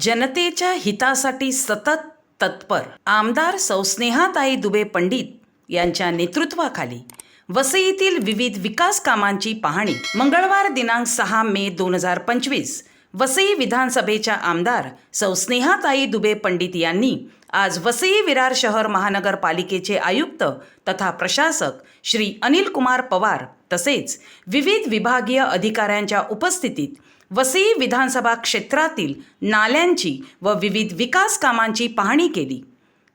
जनतेच्या हितासाठी सतत तत्पर आमदार सौस्नेहाताई दुबे पंडित यांच्या नेतृत्वाखाली वसईतील विविध विकास कामांची पाहणी मंगळवार दिनांक सहा मे दोन हजार पंचवीस वसई विधानसभेच्या आमदार सौस्नेहाताई दुबे पंडित यांनी आज वसई विरार शहर महानगरपालिकेचे आयुक्त तथा प्रशासक श्री अनिल कुमार पवार तसेच विविध विभागीय अधिकाऱ्यांच्या उपस्थितीत वसई विधानसभा क्षेत्रातील नाल्यांची व विविध विकास कामांची पाहणी केली.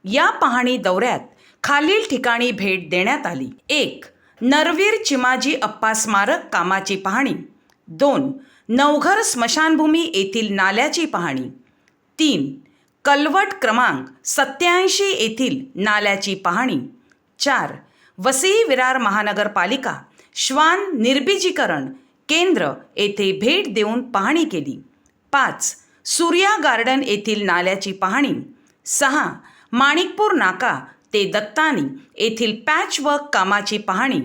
या पाहणी दौऱ्यात खालील ठिकाणी भेट देण्यात आली. एक नरवीर चिमाजी अप्पा स्मारक कामाची पाहणी. दोन नवघर स्मशानभूमी येथील नाल्याची पाहणी. तीन कलवट क्रमांक सत्याऐंशी येथील नाल्याची पाहणी. चार वसई विरार महानगरपालिका श्वान निर्बीजीकरण केंद्र येथे भेट देऊन पाहणी केली. पाच सूर्या गार्डन येथील नाल्याची पाहणी. सहा माणिकपूर नाका ते दत्तानी येथील पॅचवर्क कामाची पाहणी.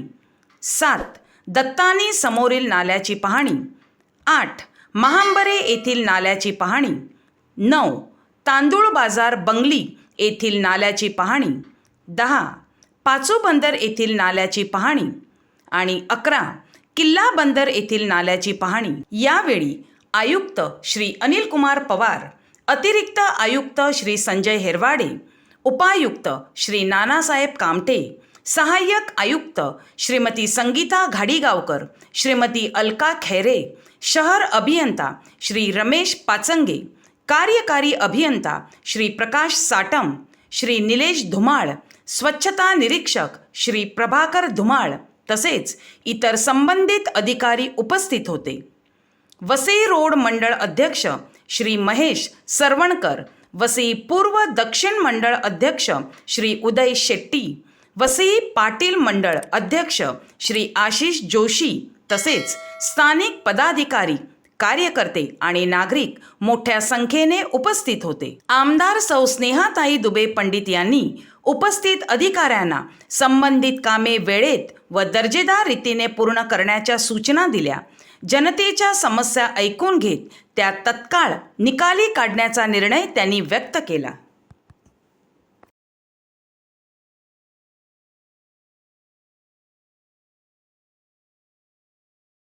सात दत्तानी समोरील नाल्याची पाहणी. आठ महांबरे येथील नाल्याची पाहणी. नऊ तांदूळ बाजार बंगली येथील नाल्याची पाहणी. दहा पाचू बंदर येथील नाल्याची पाहणी. आणि अकरा किल्ला बंदर येथील नाल्याची पाहणी. यावेळी आयुक्त श्री अनिल कुमार पवार अतिरिक्त आयुक्त श्री संजय हेरवाडे उपायुक्त श्री नानासाहेब कामटे सहाय्यक आयुक्त श्रीमती संगीता घाडीगावकर श्रीमती अलका खैरे शहर अभियंता श्री रमेश पाचंगे कार्यकारी अभियंता श्री प्रकाश साटम श्री निलेश धुमाळ स्वच्छता निरीक्षक श्री प्रभाकर धुमाळ तसेच इतर संबंधित अधिकारी उपस्थित होते. वसई रोड मंडळ अध्यक्ष श्री महेश सरवणकर वसई पूर्व दक्षिण मंडळ अध्यक्ष श्री उदय शेट्टी वसई पाटील मंडळ अध्यक्ष श्री आशिष जोशी तसेच स्थानिक पदाधिकारी कार्यकर्ते आणि नागरिक मोठ्या संख्येने उपस्थित होते. आमदार सौ स्नेहाताई दुबे पंडित यांनी उपस्थित अधिकाऱ्यांना संबंधित कामे वेळेत व दर्जेदार रीतीने पूर्ण करण्याच्या सूचना दिल्या. जनतेच्या समस्या ऐकून घेत त्या तत्काळ निकाली काढण्याचा निर्णय त्यांनी व्यक्त केला.